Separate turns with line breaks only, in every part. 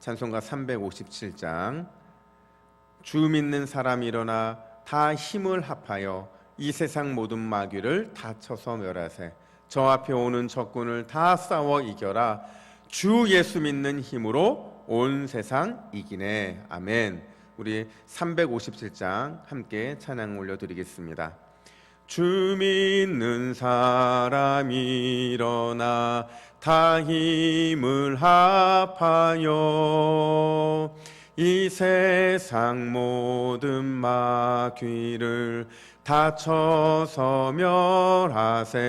찬송가 357장. 주 믿는 사람 일어나 다 힘을 합하여 이 세상 모든 마귀를 다 쳐서 멸하세. 저 앞에 오는 적군을 다 싸워 이겨라. 주 예수 믿는 힘으로 온 세상 이기네. 아멘. 우리 357장 함께 찬양 올려드리겠습니다 주 믿는 사람 일어나 다 힘을 합하여 이 세상 모든 마귀를 다 쳐서 멸하세.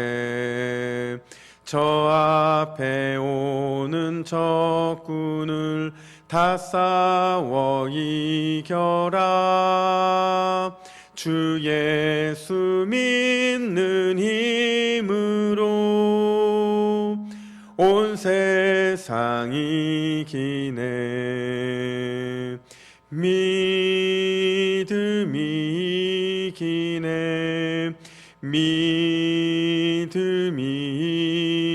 저 앞에 오는 적군을 다 싸워 이겨라 주 예수 믿는 힘으로 온 세상 이 기네. 믿음이 이기네. 믿음이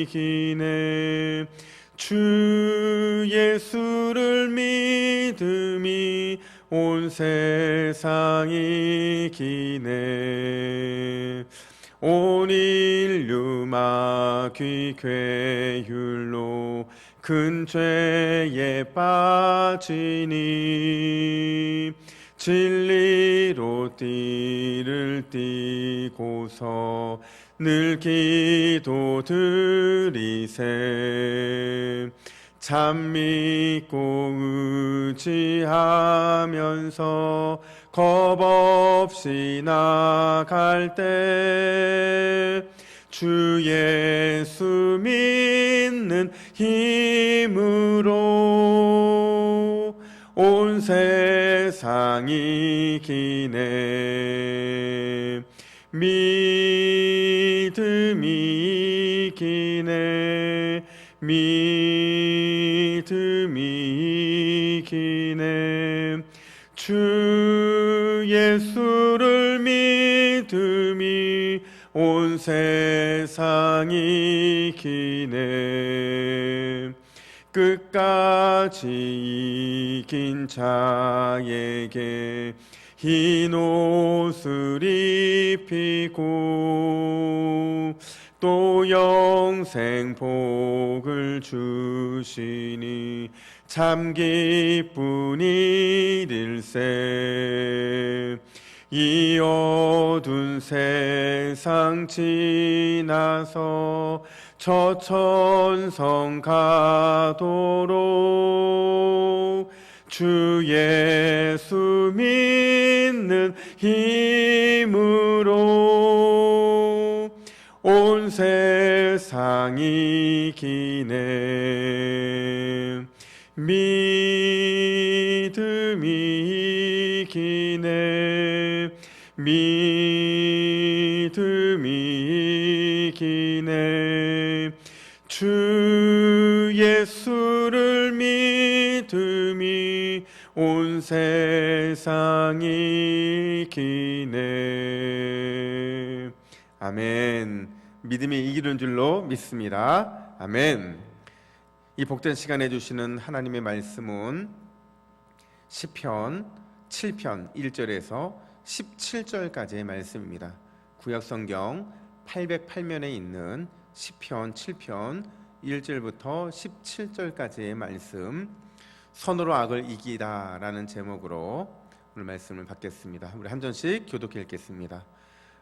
이기네. 주 예수를 믿음이 온 세상 이 기네. 온 인류 마 귀 괴율로 큰 죄에 빠지니. 진리로 띠를 띠고서 늘 기도 드리세 참 믿고 의지하면서 겁 없이 나갈 때 주 예수 믿는 힘으로 온 세상 이 기네 믿음이 이기네 믿 온 세상 이 기네. 끝까지 이긴 자에게 흰 옷을 입히고 또 영생 복을 주시니 참 기쁜 일일세 이 어두운 세상 지나서 저 천성 가도록 주 예수 믿는 힘으로 온 세상 이 기네. 믿 믿음이 이기네. 주 예수를 믿음이 온 세상 이기네. 아멘. 믿음이 이기는 줄로 믿습니다. 아멘. 이 복된 시간에 주시는 하나님의 말씀은 시편 7편 1절에서 17절까지의 말씀입니다. 구약 성경 808면에 있는 시편 7편 1절부터 17절까지의 말씀 선으로 악을 이기다라는 제목으로 오늘 말씀을 받겠습니다. 우리 한 전씩 교독해 읽겠습니다.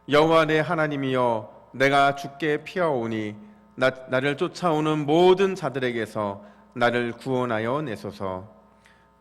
여호와 내 하나님이여 내가 주께 피하오니 나, 나를 쫓아오는 모든 자들에게서 나를 구원하여 내소서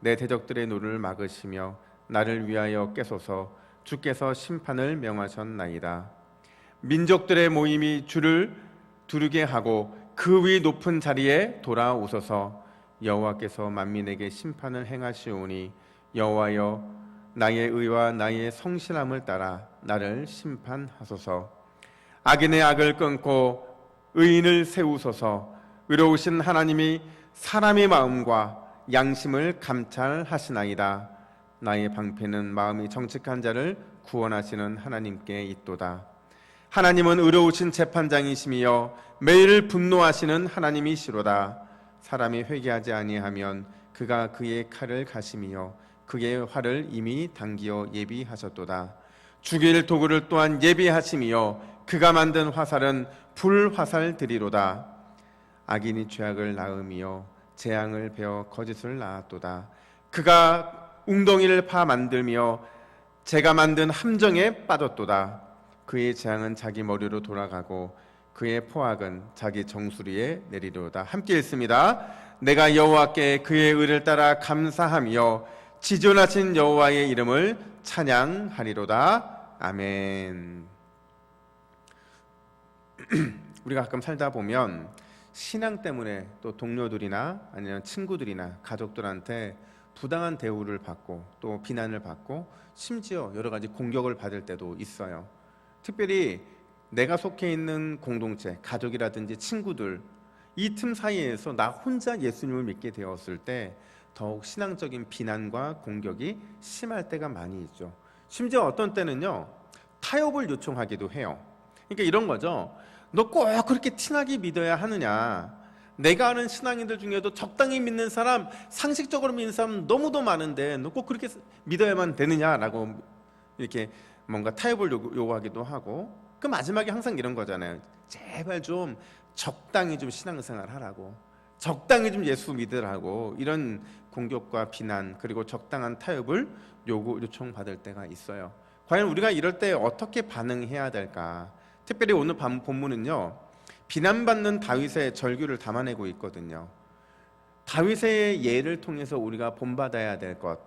내 대적들의 노를 막으시며 나를 위하여 깨소서. 주께서 심판을 명하셨나이다. 민족들의 모임이 주를 두르게 하고 그 위 높은 자리에 돌아오소서. 여호와께서 만민에게 심판을 행하시오니 여호와여 나의 의와 나의 성실함을 따라 나를 심판하소서. 악인의 악을 끊고 의인을 세우소서. 의로우신 하나님이 사람의 마음과 양심을 감찰하시나이다 나의 방패는 마음이 정직한 자를 구원하시는 하나님께 있도다 하나님은 의로우신 재판장이시며 매일 분노하시는 하나님이시로다. 사람이 회개하지 아니하면 그가 그의 칼을 가심이요 그의 활을 이미 당기어 예비하셨도다. 죽일 도구를 또한 예비하심이요 그가 만든 화살은 불화살들이로다. 악인이 죄악을 낳음이요 재앙을 베어 거짓을 낳았도다. 그가 웅덩이를 파 만들며 제가 만든 함정에 빠졌도다. 그의 재앙은 자기 머리로 돌아가고 그의 포악은 자기 정수리에 내리로다. 함께 읽습니다. 내가 여호와께 그의 의를 따라 감사하며 지존하신 여호와의 이름을 찬양하리로다. 아멘. 우리가 가끔 살다 보면 신앙 때문에 또 동료들이나 아니면 친구들이나 가족들한테 부당한 대우를 받고 또 비난을 받고 심지어 여러 가지 공격을 받을 때도 있어요. 특별히 내가 속해 있는 공동체, 가족이라든지 친구들 이 틈 사이에서 나 혼자 예수님을 믿게 되었을 때 더욱 신앙적인 비난과 공격이 심할 때가 많이 있죠. 심지어 어떤 때는요 타협을 요청하기도 해요. 그러니까 이런 거죠. 너 꼭 그렇게 티나게 믿어야 하느냐? 내가 아는 신앙인들 중에도 적당히 믿는 사람, 상식적으로 믿는 사람 너무도 많은데 너 꼭 그렇게 믿어야만 되느냐라고 이렇게 뭔가 타협을 요구- 요구하기도 하고 그 마지막에 항상 이런 거잖아요. 제발 좀 적당히 좀 신앙생활 하라고 적당히 좀 예수 믿으라고 이런 공격과 비난 그리고 적당한 타협을 요구 요청 받을 때가 있어요. 과연 우리가 이럴 때 어떻게 반응해야 될까? 특별히 오늘 밤 본문은요 비난받는 다윗의 절규를 담아내고 있거든요. 다윗의 예를 통해서 우리가 본받아야 될 것,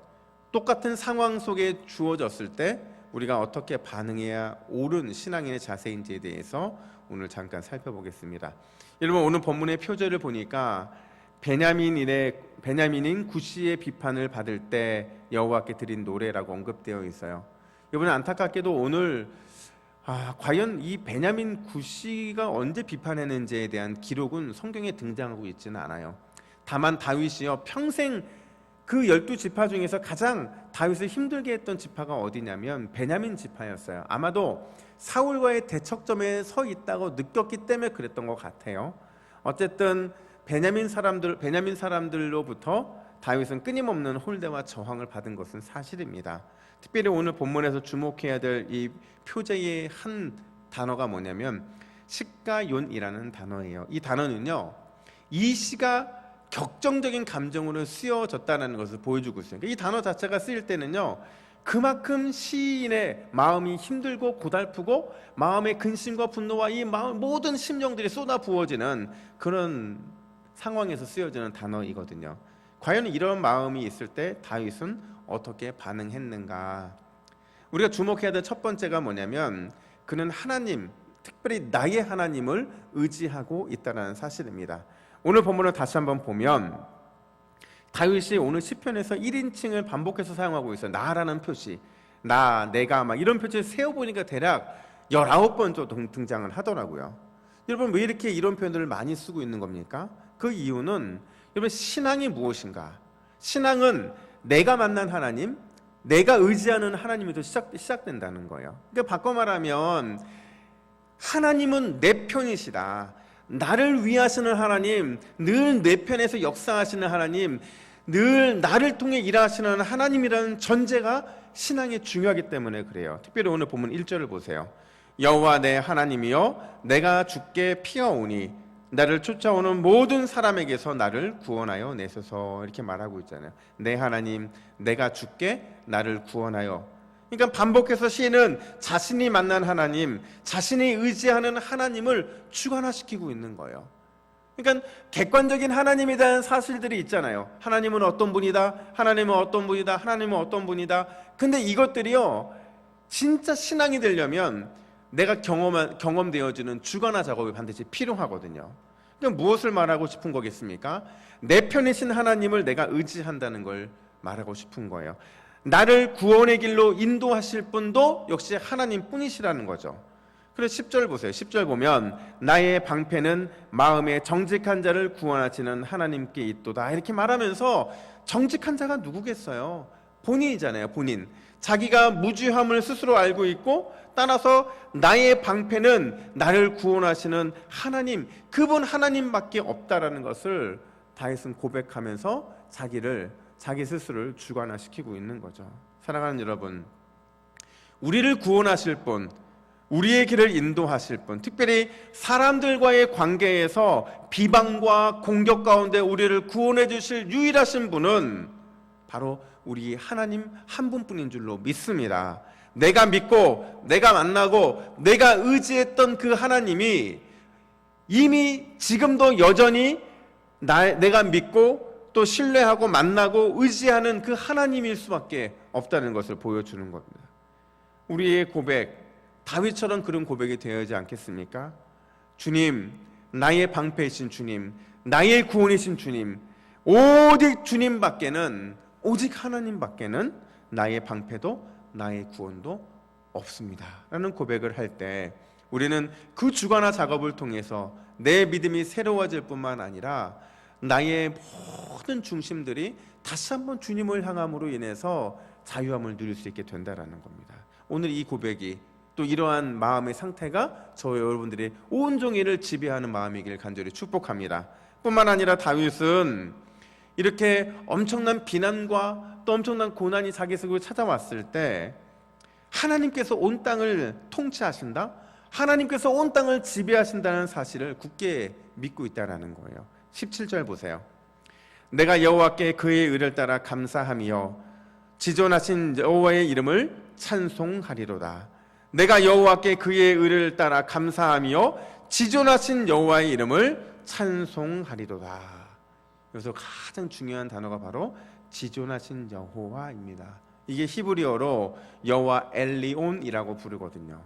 똑같은 상황 속에 주어졌을 때 우리가 어떻게 반응해야 옳은 신앙인의 자세인지에 대해서 오늘 잠깐 살펴보겠습니다. 여러분 오늘 본문의 표제를 보니까 베냐민인의 베냐민인 구시의 비판을 받을 때 여호와께 드린 노래라고 언급되어 있어요. 이번에 안타깝게도 오늘 아, 과연 이 베냐민 구시가 언제 비판했는지에 대한 기록은 성경에 등장하고 있지는 않아요. 다만 다윗이요 평생 그 열두 지파 중에서 가장 다윗을 힘들게 했던 지파가 어디냐면 베냐민 지파였어요. 아마도 사울과의 대척점에 서 있다고 느꼈기 때문에 그랬던 것 같아요. 어쨌든 베냐민 사람들 베냐민 사람들로부터 다윗은 끊임없는 홀대와 저항을 받은 것은 사실입니다. 특별히 오늘 본문에서 주목해야 될 이 표제의 한 단어가 뭐냐면 식가윤이라는 단어예요. 이 단어는요. 이 시가 격정적인 감정으로 쓰여졌다는 것을 보여주고 있어요. 그러니까 이 단어 자체가 쓰일 때는요. 그만큼 시인의 마음이 힘들고 고달프고 마음의 근심과 분노와 이 모든 심령들이 쏟아 부어지는 그런 상황에서 쓰여지는 단어이거든요. 과연 이런 마음이 있을 때 다윗은 어떻게 반응했는가? 우리가 주목해야 될 첫 번째가 뭐냐면 그는 하나님, 특별히 나의 하나님을 의지하고 있다는 사실입니다. 오늘 본문을 다시 한번 보면 다윗이 오늘 시편에서 1인칭을 반복해서 사용하고 있어요. 나라는 표시, 나, 내가 막 이런 표시를 세어 보니까 대략 19번 정도 등장을 하더라고요. 여러분 왜 이렇게 이런 표현들을 많이 쓰고 있는 겁니까? 그 이유는 여러분 신앙이 무엇인가? 신앙은 내가 만난 하나님, 내가 의지하는 하나님에서 시작, 시작된다는 거예요. 그러니까 바꿔 말하면 하나님은 내 편이시다. 나를 위하시는 하나님, 늘 내 편에서 역사하시는 하나님, 늘 나를 통해 일하시는 하나님이라는 전제가 신앙에 중요하기 때문에 그래요. 특별히 오늘 보면 1절을 보세요. 여호와 내 하나님이여 내가 주께 피어오니 나를 쫓아오는 모든 사람에게서 나를 구원하여 내소서 이렇게 말하고 있잖아요. 내 하나님 내가 주께 나를 구원하여 그러니까 반복해서 시인은 자신이 만난 하나님, 자신이 의지하는 하나님을 주관화시키고 있는 거예요. 그러니까 객관적인 하나님에 대한 사실들이 있잖아요. 하나님은 어떤 분이다. 하나님은 어떤 분이다. 하나님은 어떤 분이다. 근데 이것들이요. 진짜 신앙이 되려면 내가 경험 경험되어지는 주관화 작업이 반드시 필요하거든요. 그럼 무엇을 말하고 싶은 거겠습니까? 내 편이신 하나님을 내가 의지한다는 걸 말하고 싶은 거예요. 나를 구원의 길로 인도하실 분도 역시 하나님 뿐이시라는 거죠. 그래서 10절 보세요. 10절 보면 나의 방패는 마음에 정직한 자를 구원하시는 하나님께 있도다. 이렇게 말하면서 정직한 자가 누구겠어요? 본인이잖아요. 본인. 자기가 무죄함을 스스로 알고 있고 따라서 나의 방패는 나를 구원하시는 하나님, 그분 하나님밖에 없다라는 것을 다윗은 고백하면서 자기를 자기 스스로를 주관화시키고 있는 거죠. 사랑하는 여러분, 우리를 구원하실 분, 우리의 길을 인도하실 분, 특별히 사람들과의 관계에서 비방과 공격 가운데 우리를 구원해 주실 유일하신 분은 바로 우리 하나님 한 분뿐인 줄로 믿습니다. 내가 믿고 내가 만나고 내가 의지했던 그 하나님이 이미 지금도 여전히 나, 내가 믿고 또 신뢰하고 만나고 의지하는 그 하나님일 수밖에 없다는 것을 보여주는 겁니다. 우리의 고백, 다윗처럼 그런 고백이 되어야지 않겠습니까? 주님, 나의 방패이신 주님, 나의 구원이신 주님, 오직 주님밖에는 오직 하나님밖에는 나의 방패도 나의 구원도 없습니다. 라는 고백을 할 때 우리는 그 주관화 작업을 통해서 내 믿음이 새로워질 뿐만 아니라 나의 모든 중심들이 다시 한번 주님을 향함으로 인해서 자유함을 누릴 수 있게 된다라는 겁니다. 오늘 이 고백이 또 이러한 마음의 상태가 저 여러분들의 온 종일을 지배하는 마음이길 간절히 축복합니다. 뿐만 아니라 다윗은 이렇게 엄청난 비난과 또 엄청난 고난이 자기 속으로 찾아왔을 때 하나님께서 온 땅을 통치하신다? 하나님께서 온 땅을 지배하신다는 사실을 굳게 믿고 있다라는 거예요. 17절 보세요. 내가 여호와께 그의 의를 따라 감사하며 지존하신 여호와의 이름을 찬송하리로다. 내가 여호와께 그의 의를 따라 감사하며 지존하신 여호와의 이름을 찬송하리로다. 여기서 가장 중요한 단어가 바로 지존하신 여호와입니다. 이게 히브리어로 여호와 엘리온이라고 부르거든요.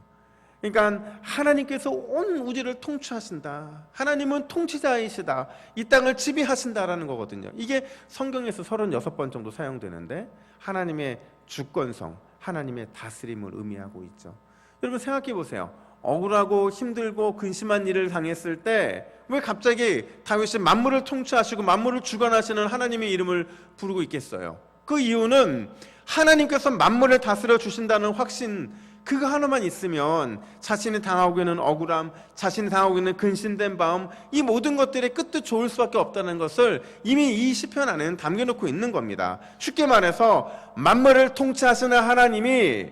그러니까 하나님께서 온 우주를 통치하신다. 하나님은 통치자이시다. 이 땅을 지배하신다라는 거거든요. 이게 성경에서 36번 정도 사용되는데 하나님의 주권성, 하나님의 다스림을 의미하고 있죠. 여러분 생각해 보세요. 억울하고 힘들고 근심한 일을 당했을 때 왜 갑자기 다윗이 만물을 통치하시고 만물을 주관하시는 하나님의 이름을 부르고 있겠어요? 그 이유는 하나님께서 만물을 다스려 주신다는 확신 그거 하나만 있으면 자신이 당하고 있는 억울함, 자신이 당하고 있는 근심된 마음, 이 모든 것들의 끝도 좋을 수밖에 없다는 것을 이미 이 시편 안에는 담겨놓고 있는 겁니다. 쉽게 말해서 만물을 통치하시는 하나님이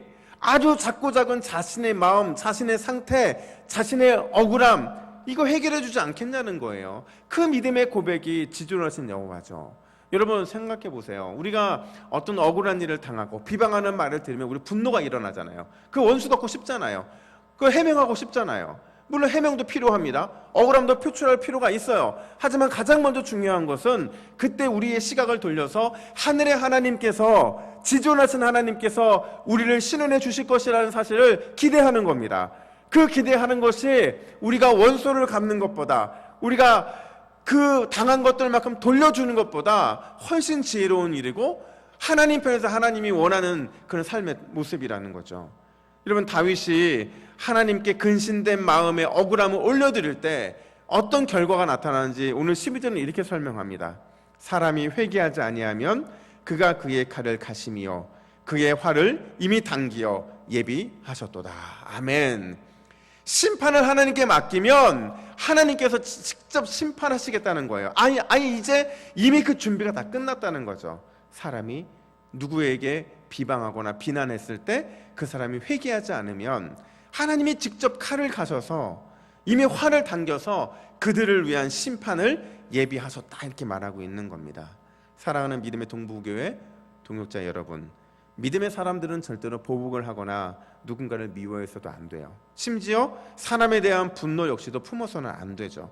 아주 작고 작은 자신의 마음, 자신의 상태, 자신의 억울함 이거 해결해 주지 않겠냐는 거예요. 그 믿음의 고백이 지존하신 여호와죠. 여러분 생각해 보세요. 우리가 어떤 억울한 일을 당하고 비방하는 말을 들으면 우리 분노가 일어나잖아요. 그 원수 덮고 싶잖아요. 그 해명하고 싶잖아요. 물론 해명도 필요합니다. 억울함도 표출할 필요가 있어요. 하지만 가장 먼저 중요한 것은 그때 우리의 시각을 돌려서 하늘의 하나님께서 지존하신 하나님께서 우리를 신원해 주실 것이라는 사실을 기대하는 겁니다. 그 기대하는 것이 우리가 원소를 갚는 것보다 우리가 그 당한 것들만큼 돌려주는 것보다 훨씬 지혜로운 일이고 하나님 편에서 하나님이 원하는 그런 삶의 모습이라는 거죠. 여러분 다윗이 하나님께 근신된 마음에 억울함을 올려드릴 때 어떤 결과가 나타나는지 오늘 12절은 이렇게 설명합니다. 사람이 회개하지 아니하면 그가 그의 칼을 가심이요 그의 활을 이미 당기어 예비하셨도다. 아멘. 심판을 하나님께 맡기면 하나님께서 직접 심판하시겠다는 거예요. 아니, 아니 이제 이미 그 준비가 다 끝났다는 거죠. 사람이 누구에게 비방하거나 비난했을 때 그 사람이 회개하지 않으면 하나님이 직접 칼을 가셔서 이미 활을 당겨서 그들을 위한 심판을 예비하셨다 이렇게 말하고 있는 겁니다. 사랑하는 믿음의 동부교회 동역자 여러분, 믿음의 사람들은 절대로 보복을 하거나 누군가를 미워해서도 안 돼요. 심지어 사람에 대한 분노 역시도 품어서는 안 되죠.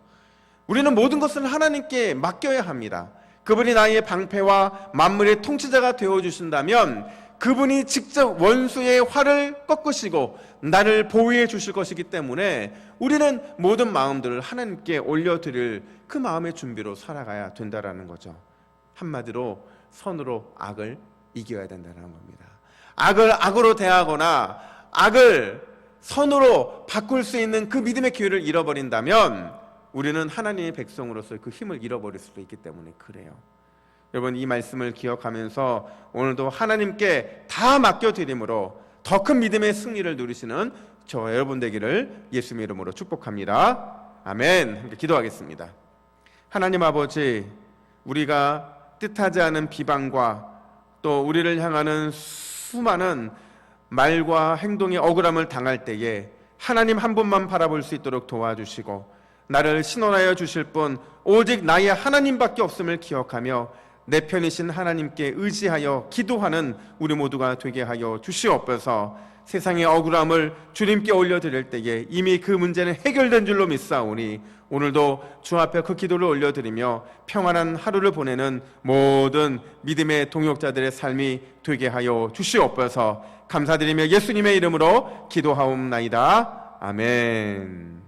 우리는 모든 것을 하나님께 맡겨야 합니다. 그분이 나의 방패와 만물의 통치자가 되어 주신다면 그분이 직접 원수의 활을 꺾으시고 나를 보호해 주실 것이기 때문에 우리는 모든 마음들을 하나님께 올려드릴 그 마음의 준비로 살아가야 된다라는 거죠. 한마디로 선으로 악을 이겨야 된다는 겁니다. 악을 악으로 대하거나 악을 선으로 바꿀 수 있는 그 믿음의 기회를 잃어버린다면 우리는 하나님의 백성으로서 그 힘을 잃어버릴 수도 있기 때문에 그래요. 여러분 이 말씀을 기억하면서 오늘도 하나님께 다 맡겨드림으로 더 큰 믿음의 승리를 누리시는 저 여러분 되기를 예수님 이름으로 축복합니다. 아멘. 함께 기도하겠습니다. 하나님 아버지, 우리가 뜻하지 않은 비방과 또 우리를 향하는 수많은 말과 행동의 억울함을 당할 때에 하나님 한 분만 바라볼 수 있도록 도와주시고 나를 신원하여 주실 분 오직 나의 하나님밖에 없음을 기억하며 내 편이신 하나님께 의지하여 기도하는 우리 모두가 되게 하여 주시옵소서. 세상의 억울함을 주님께 올려드릴 때에 이미 그 문제는 해결된 줄로 믿사오니 오늘도 주 앞에 그 기도를 올려드리며 평안한 하루를 보내는 모든 믿음의 동역자들의 삶이 되게 하여 주시옵소서. 감사드리며 예수님의 이름으로 기도하옵나이다. 아멘.